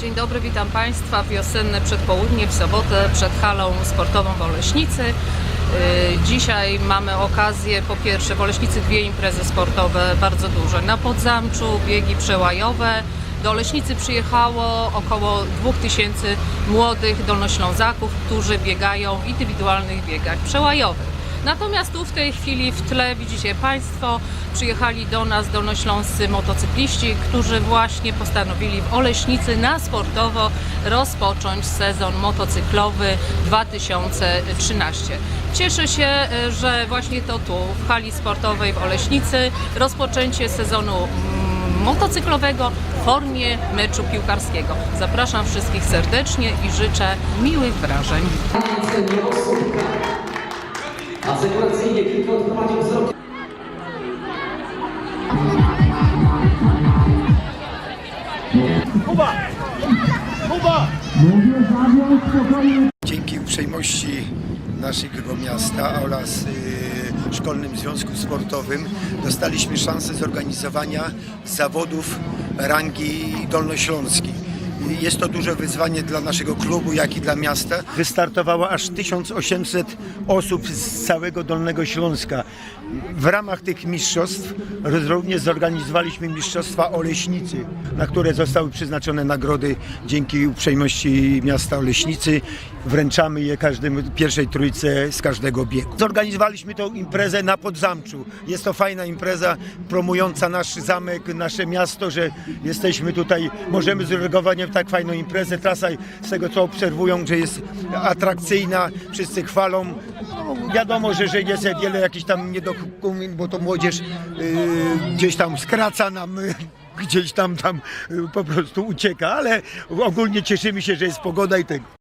Dzień dobry, witam Państwa. Wiosenne przedpołudnie w sobotę przed halą sportową w Oleśnicy. Yy, Dzisiaj mamy okazję, po pierwsze w Oleśnicy dwie imprezy sportowe bardzo duże. Na Podzamczu biegi przełajowe. Do Oleśnicy przyjechało około 2000 młodych dolnoślązaków, którzy biegają w indywidualnych biegach przełajowych. Natomiast tu w tej chwili w tle widzicie Państwo, przyjechali do nas dolnośląscy motocykliści, którzy właśnie postanowili w Oleśnicy na sportowo rozpocząć sezon motocyklowy 2013. Cieszę się, że właśnie to tu, w hali sportowej w Oleśnicy, rozpoczęcie sezonu mm, motocyklowego w formie meczu piłkarskiego. Zapraszam wszystkich serdecznie i życzę miłych wrażeń. Asekuracyjnie kilka odprowadził wzrok. Dzięki uprzejmości naszego miasta oraz y, Szkolnym Związku Sportowym dostaliśmy szansę zorganizowania zawodów rangi dolnośląskiej. Jest to duże wyzwanie dla naszego klubu, jak i dla miasta. Wystartowało aż 1800 osób z całego Dolnego Śląska. W ramach tych mistrzostw również zorganizowaliśmy Mistrzostwa Oleśnicy, na które zostały przeznaczone nagrody dzięki uprzejmości miasta Oleśnicy. Wręczamy je każdym pierwszej trójce z każdego biegu. Zorganizowaliśmy tą imprezę na Podzamczu. Jest to fajna impreza promująca nasz zamek, nasze miasto, że jesteśmy tutaj, możemy zorganizować tak fajną imprezę. Trasa z tego co obserwują, że jest atrakcyjna, wszyscy chwalą. No, wiadomo, że, że jest wiele jakichś tam niedokumin, bo to młodzież yy, gdzieś tam skraca nam gdzieś tam tam yy, po prostu ucieka, ale ogólnie cieszymy się, że jest pogoda i tego.